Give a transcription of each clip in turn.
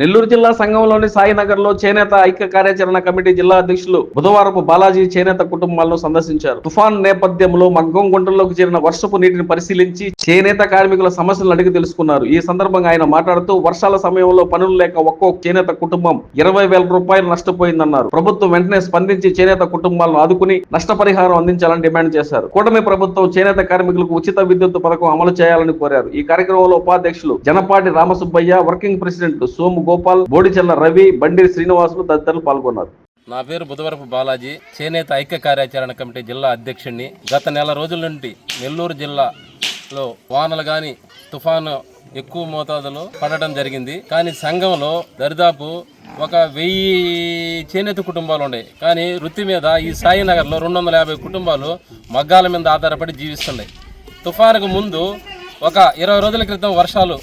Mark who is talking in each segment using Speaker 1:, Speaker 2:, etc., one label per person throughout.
Speaker 1: నెల్లూరు జిల్లా సంఘంలోని సాయినగర్లో చేనేత ఐక్య కార్యాచరణ కమిటీ జిల్లా అధ్యక్షులు బుధవారపు బాలాజీ చేనేత కుటుంబాలను సందర్శించారు. తుఫాన్ నేపథ్యంలో మగ్గం గుంటల్లోకి చేరిన వర్షపు నీటిని పరిశీలించి చేనేత కార్మికుల సమస్యలను అడిగి తెలుసుకున్నారు. ఈ సందర్భంగా ఆయన మాట్లాడుతూ వర్షాల సమయంలో పనులు లేక ఒక్కో చేనేత కుటుంబం ఇరవై వేల రూపాయలు నష్టపోయిందన్నారు. ప్రభుత్వం వెంటనే స్పందించి చేనేత కుటుంబాలను ఆదుకుని నష్టపరిహారం అందించాలని డిమాండ్ చేశారు. కూటమి ప్రభుత్వం చేనేత కార్మికులకు ఉచిత విద్యుత్ పథకం అమలు చేయాలని కోరారు. ఈ కార్యక్రమంలో ఉపాధ్యక్షులు జనపాటి రామసుబ్బయ్య వర్కింగ్ ప్రెసిడెంట్ సోము గోపాల్ బోడిచెల్ల రవి బండి శ్రీనివాసులు తదితరులు పాల్గొన్నారు.
Speaker 2: నా పేరు బుధవరపు బాలాజీ. చేనేత ఐక్య కార్యాచరణ కమిటీ జిల్లా అధ్యక్షుడిని గత నెల రోజుల నుండి నెల్లూరు జిల్లాలో వానలు కానీ తుఫాను ఎక్కువ మోతాదులో పడటం జరిగింది. కానీ సంఘంలో దరిదాపు ఒక వెయ్యి చేనేత కుటుంబాలు ఉన్నాయి కానీ వృత్తి మీద ఈ సాయినగర్లో రెండు వందల యాభై కుటుంబాలు మగ్గాల మీద ఆధారపడి జీవిస్తున్నాయి తుఫానుకు ముందు ఒక ఇరవై రోజుల క్రితం వర్షాలు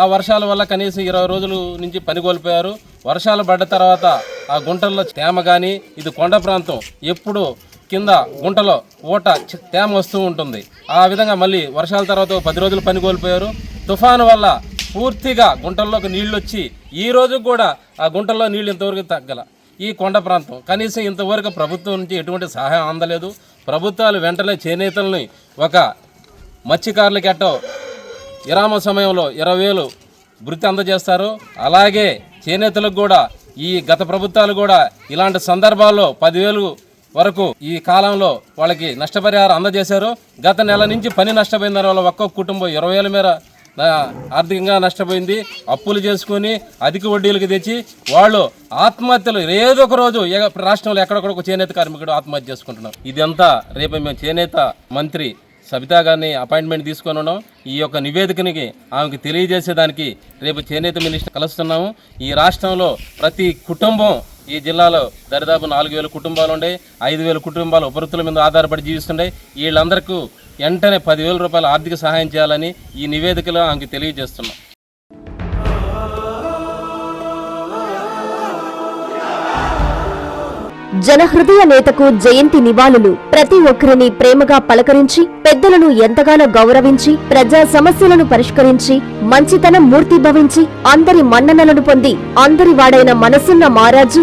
Speaker 2: ఆ వర్షాల వల్ల కనీసం ఇరవై రోజుల నుంచి పని కోల్పోయారు. వర్షాలు పడ్డ తర్వాత ఆ గుంటల్లో తేమ కానీ ఇది కొండ ప్రాంతం ఎప్పుడు కింద గుంటలో ఊట తేమ వస్తూ ఉంటుంది. ఆ విధంగా మళ్ళీ వర్షాల తర్వాత పది రోజులు పని కోల్పోయారు. తుఫాను వల్ల పూర్తిగా గుంటల్లోకి నీళ్ళు వచ్చి ఈ రోజు కూడా ఆ గుంటల్లో నీళ్ళు ఇంతవరకు తగ్గల. ఈ కొండ ప్రాంతం కనీసం ఇంతవరకు ప్రభుత్వం నుంచి ఎటువంటి సహాయం అందలేదు. ప్రభుత్వాలు వెంటనే చేనేతల్ని ఒక మత్స్యకారులకి అట్టో విరామ సమయంలో ఇరవై వేలు వృత్తి అందజేస్తారు. అలాగే చేనేతలకు కూడా ఈ గత ప్రభుత్వాలు కూడా ఇలాంటి సందర్భాల్లో పదివేలు వరకు ఈ కాలంలో వాళ్ళకి నష్టపరిహారం అందజేశారు. గత నెల నుంచి పని నష్టపోయిన వల్ల ఒక్కొక్క కుటుంబం ఇరవై వేల మేర ఆర్థికంగా నష్టపోయింది. అప్పులు చేసుకొని అధిక వడ్డీలకు తెచ్చి వాళ్ళు ఆత్మహత్యలు ఏదో ఒక రోజు రాష్ట్రంలో ఎక్కడొక్కడ ఒక చేనేత కార్మికుడు ఆత్మహత్య చేసుకుంటున్నారు. ఇదంతా రేపు మేము చేనేత మంత్రి సబితా గారిని అపాయింట్మెంట్ తీసుకొని ఈ యొక్క నివేదికనికి ఆమెకు తెలియజేసేదానికి రేపు చేనేత మినిస్టర్ కలుస్తున్నాము. ఈ రాష్ట్రంలో ప్రతి కుటుంబం ఈ జిల్లాలో దరిదాపు నాలుగు వేల కుటుంబాలు ఉండే ఐదు వేల కుటుంబాలు ఉపరుతుల మీద ఆధారపడి జీవిస్తుండే. వీళ్ళందరికీ వెంటనే పదివేల రూపాయల ఆర్థిక సహాయం చేయాలని ఈ నివేదికలో ఆమెకు తెలియజేస్తున్నాం.
Speaker 3: జనహృదయ నేతకు జయంతి నివాళులు. ప్రతి ఒక్కరిని ప్రేమగా పలకరించి పెద్దలను ఎంతగానో గౌరవించి ప్రజా సమస్యలను పరిష్కరించి మంచితనం మూర్తిభవించి అందరి మన్ననలను పొంది అందరి వాడైన మనసున్న మారాజు